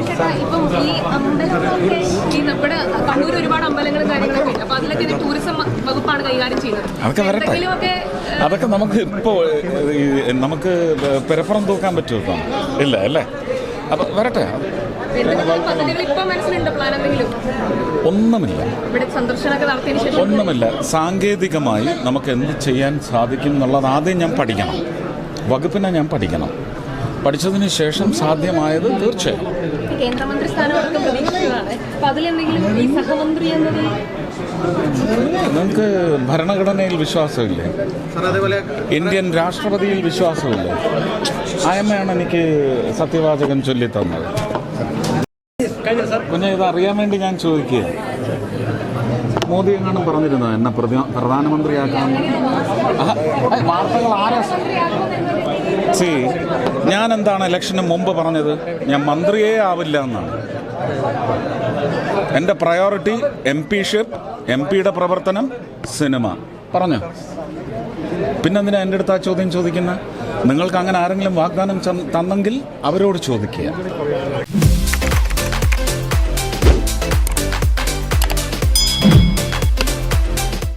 ഇപ്പം ഈ അമ്പലങ്ങളൊക്കെ ഈ നമ്മുടെ കണ്ണൂർ ഒരുപാട് അമ്പലങ്ങളും കാര്യങ്ങളൊക്കെ ഉണ്ട്. അപ്പൊ അതിലൊക്കെ ഇത് ടൂറിസം വകുപ്പാണ് കൈകാര്യം ചെയ്യുന്നത്. അതൊക്കെ വരട്ടെ. എന്തെങ്കിലുമൊക്കെ അതൊക്കെ നമുക്ക് ഇപ്പോൾ നമുക്ക് പെരപ്പുറം തൂക്കാൻ പറ്റുമോ ഇപ്പം? ഇല്ല അല്ലേ? അപ്പൊ വരട്ടെ. ഒന്നുമില്ല. ഒന്നുമില്ല. സാങ്കേതികമായി നമുക്ക് എന്ത് ചെയ്യാൻ സാധിക്കും എന്നുള്ളത് ആദ്യം ഞാൻ പഠിക്കണം. വകുപ്പിനെ ഞാൻ പഠിക്കണം. പഠിച്ചതിന് ശേഷം സാധ്യമായത് തീർച്ചയായും. കേന്ദ്രമന്ത്രി സ്ഥാനമൊക്കെ പ്രതീക്ഷിച്ചതാണ്. അപ്പൊ അതിലെന്തെങ്കിലും ഈ സഹമന്ത്രി എന്നത്? നിങ്ങൾക്ക് ഭരണഘടനയിൽ വിശ്വാസമില്ലേ? ഇന്ത്യൻ രാഷ്ട്രപതിയിൽ വിശ്വാസമില്ലേ? ആയമ്മയാണ് എനിക്ക് സത്യവാചകൻ ചൊല്ലി തന്നത് കുഞ്ഞെ ഇത് അറിയാൻ വേണ്ടി ഞാൻ ചോദിക്കുക മോദി എങ്ങാനും പറഞ്ഞിരുന്നത് എന്നെ പ്രധാ- പ്രധാനമന്ത്രിയാക്കാൻ? വാർത്തകൾ ആരാ സി ഞാൻ എന്താണ് ഇലക്ഷന് മുമ്പ് പറഞ്ഞത്? ഞാൻ മന്ത്രിയേ ആവില്ല എന്നാണ്. എന്റെ പ്രയോറിറ്റി എം പിഷിപ്പ് എം പിയുടെ പ്രവർത്തനം സിനിമ. പറഞ്ഞോ? പിന്നെന്തിനാ എന്റെ അടുത്ത് ആ ചോദ്യം ചോദിക്കുന്ന? നിങ്ങൾക്ക് അങ്ങനെ ആരെങ്കിലും വാഗ്ദാനം തന്നെങ്കിൽ അവരോട് ചോദിക്കുക.